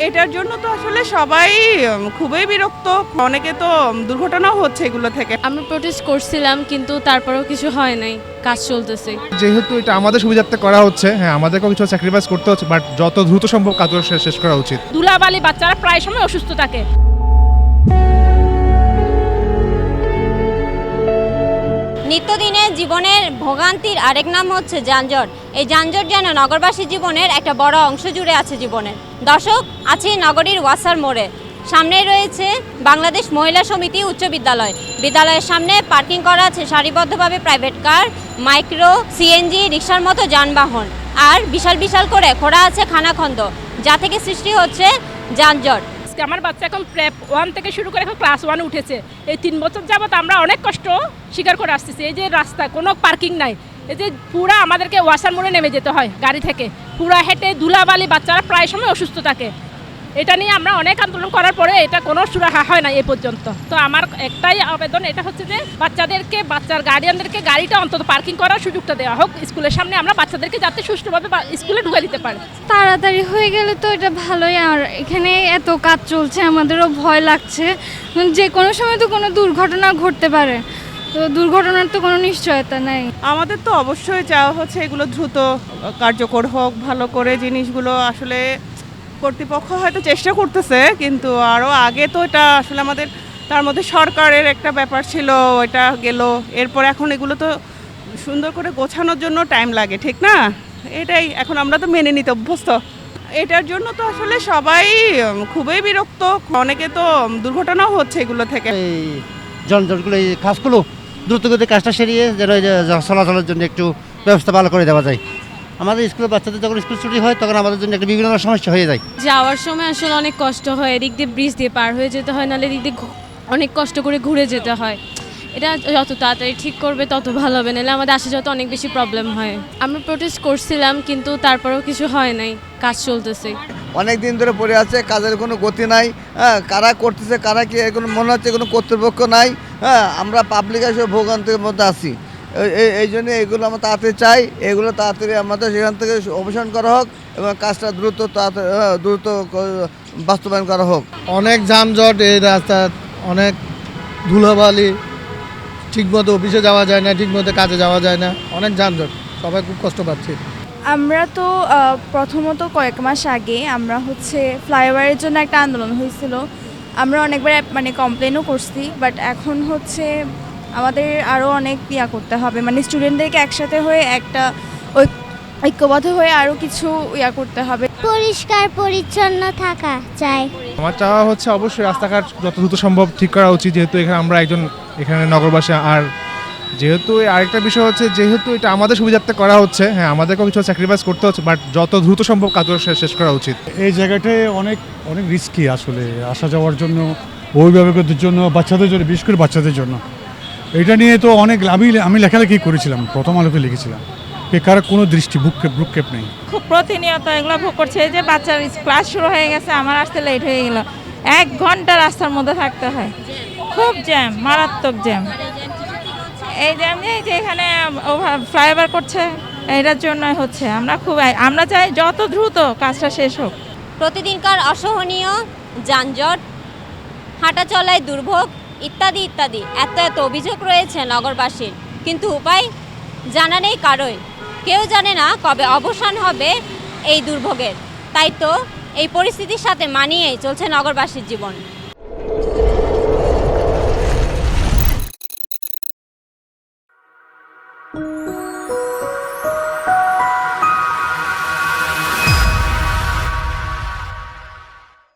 এটার জন্য তো আসলে সবাই খুবই বিরক্ত। অনেকে তো দুর্ঘটনাও হচ্ছে এগুলো থেকে। আমরা প্রোটেস্ট করছিলাম কিন্তু তারপরেও কিছু হয় নাই কাজ চলতেছে। যেহেতু এটা আমাদের সুবিধার্থে করা হচ্ছে হ্যাঁ আমাদেরকেও কিছু স্যাক্রিফাইস করতে হচ্ছে বাট যত দ্রুত সম্ভব কাজগুলো শেষ- শেষ করা উচিত। দুলাবালি বাচ্চারা প্রায় সময় অসুস্থ থাকে। নিত্যদিনের জীবনের ভোগান্তির আরেক নাম হচ্ছে যানজট। এই যানজট যেন নগরবাসী জীবনের একটা বড় অংশ জুড়ে আছে জীবনের। দর্শক, আছে নগরীর ওয়াসার মোড়ে। সামনেই রয়েছে বাংলাদেশ মহিলা সমিতি উচ্চ বিদ্যালয়। বিদ্যালয়ের সামনে পার্কিং করা আছে সারিবদ্ধভাবে প্রাইভেট কার, মাইক্রো, সিএনজি রিক্সার মতো যানবাহন। আর বিশাল বিশাল করে খোঁড়া আছে খানাখন্দ, যা থেকে সৃষ্টি হচ্ছে যানজট। আজকে আমার বাচ্চা এখন প্রেপ ওয়ান থেকে শুরু করে এখন ক্লাস ওয়ান উঠেছে। এই তিন বছর যাবৎ আমরা অনেক কষ্ট স্বীকার করে আসতেছি। এই যে রাস্তা, কোনো পার্কিং নাই। এই যে পুরা আমাদেরকে ওয়াশার মোড়ে নেমে যেতে হয় গাড়ি থেকে। পুরা হেঁটে ধুলাবালি বাচ্চারা প্রায় সময় অসুস্থ থাকে। এটা নিয়ে আমরা অনেক আন্দোলন করার পরে এটা কোনো সুরাহা হয় না এ পর্যন্ত। তো আমার একটাই আবেদন এটা হচ্ছে যে বাচ্চাদেরকে বাচ্চার গার্ডিয়ানদেরকে গাড়িটা অন্তত পার্কিং করার সুযোগটা দেওয়া হোক। স্কুলের সামনে আমরা বাচ্চাদেরকে যাতে সুষ্ঠুভাবে স্কুলে ঢুকে দিতে পারি। তাড়াতাড়ি হয়ে গেলে তো এটা ভালোই। আর এখানে এত কাজ চলছে আমাদেরও ভয় লাগছে। যে কোনো সময় তো কোনো দুর্ঘটনা ঘটতে পারে। তো দুর্ঘটনার তো কোনো নিশ্চয়তা নাই। আমাদের তো অবশ্যই চাওয়া হচ্ছে এগুলো দ্রুত কার্যকর হোক ভালো করে জিনিসগুলো আসলে কর্তৃপক্ষ হয়তো চেষ্টা করতেছে, কিন্তু আরও আগে তো এটা আসলে আমাদের, তার মধ্যে সরকারের একটা ব্যাপার ছিল এটা গেল। এরপর এখন এগুলো তো সুন্দর করে গোছানোর জন্য টাইম লাগে, ঠিক না? এটাই এখন আমরা তো মেনে নিতে অভ্যস্ত। এটার জন্য তো আসলে সবাই খুবই বিরক্ত। অনেকে তো দুর্ঘটনাও হচ্ছে এগুলো থেকে। যন্ত্রগুলো এই কাজগুলো দ্রুতগতিতে কাজটা সেরিয়ে যেন চলাচলের জন্য একটু ব্যবস্থা ভালো করে দেওয়া যায়। আমাদের স্কুলের বাচ্চাদের যখন স্কুল ছুটি হয় তখন আমাদের জন্য একটা বিভিন্ন ধরনের সমস্যা হয়ে যায়। যাওয়ার সময় আসলে অনেক কষ্ট হয় এদিক দিয়ে ব্রিজ দিয়ে পার হয়ে যেতে হয় নাহলে এদিক দিয়ে অনেক কষ্ট করে ঘুরে যেতে হয়। এটা যত তাড়াতাড়ি ঠিক করবে তত ভালো হবে নাহলে আমাদের আসা যাওয়াতে অনেক বেশি প্রবলেম হয়। আমরা প্রোটেস্ট করছিলাম কিন্তু তারপরেও কিছু হয় নাই কাজ চলতেছে। অনেক দিন ধরে পড়ে আছে কাজের কোনো গতি নাই হ্যাঁ কারা করতেছে কারা কি কোনো মনে হচ্ছে কোনো কর্তৃপক্ষ নাই হ্যাঁ আমরা পাবলিক এসে ভোগান্তির মধ্যে আছি। এই- জন্য এগুলো আমরা তাড়াতাড়ি চাই। এগুলো তাড়াতাড়ি আমাদের সেখান থেকে অবসান করা হোক এবং কাজটা দ্রুত তাড়াতাড়ি দ্রুত বাস্তবায়ন করা হোক। অনেক যানজট এই রাস্তা অনেক ধুলোবালি ঠিকমতো অফিসে যাওয়া যায় না ঠিকমতো কাজে যাওয়া যায় না। অনেক যানজট সবাই খুব কষ্ট পাচ্ছে। আমরা তো প্রথমত কয়েক মাস আগে আমরা হচ্ছে ফ্লাইওভারের জন্য একটা আন্দোলন হয়েছিল। আমরা অনেকবার মানে কমপ্লেনও করছি বাট এখন হচ্ছে আমাদের আরও অনেক ইয়া করতে হবে। মানে স্টুডেন্টদেরকে একসাথে হয়ে একটা ঐক- ঐক্যবদ্ধ হয়ে আরও কিছু ইয়া করতে হবে। পরিষ্কার পরিচ্ছন্ন থাকা চাই। আমার চাওয়া হচ্ছে অবশ্যই রাস্তাঘাট যত দ্রুত সম্ভব ঠিক করা উচিত যেহেতু এখানে আমরা একজন এখানে নগরবাসী আর যেহেতু এই আরেকটা বিষয় হচ্ছে যেহেতু এটা আমাদের সুবিধার্থে করা হচ্ছে হ্যাঁ আমাদেরকেও কিছু স্যাক্রিফাইস করতে হচ্ছে বাট যত দ্রুত সম্ভব কাজগুলো শেষ- শেষ করা উচিত। এই জায়গাটায় অনেক অনেক রিস্কি আসলে আসা যাওয়ার জন্য অভিভাবকদের জন্য বাচ্চাদের জন্য বিশেষ করে বাচ্চাদের জন্য। এটা নিয়ে তো অনেক আমি আমি লেখালেখি করেছিলাম প্রথম আলোতে লিখেছিলাম। যে কারও কোনো দৃষ্টি বুকক্ষেপ বুকক্ষেপ নেই। খুব প্রতিনিয়ত এগুলো ভোগ করছে এই যে বাচ্চার ক্লাস শুরু হয়ে গেছে আমার আসতে লেট হয়ে গেল। এক ঘণ্টা রাস্তার মধ্যে থাকতে হয়। খুব জ্যাম মারাত্মক জ্যাম এই জ্যাম যে এই যে এখানে ফ্লাইওভার করছে এটার জন্য হচ্ছে। আমরা খুব আমরা চাই যত দ্রুত কাজটা শেষ হোক। প্রতিদিনকার অসহনীয় যানজট হাঁটা চলায় দুর্ভোগ ইত্যাদি ইত্যাদি। এত এত অভিযোগ রয়েছে নগরবাসীর। কিন্তু উপায় জানা নেই কারোই। কেউ জানে না কবে অবসান হবে এই দুর্ভোগের। তাই তো এই পরিস্থিতির সাথে মানিয়েই চলছে নগরবাসীর জীবন।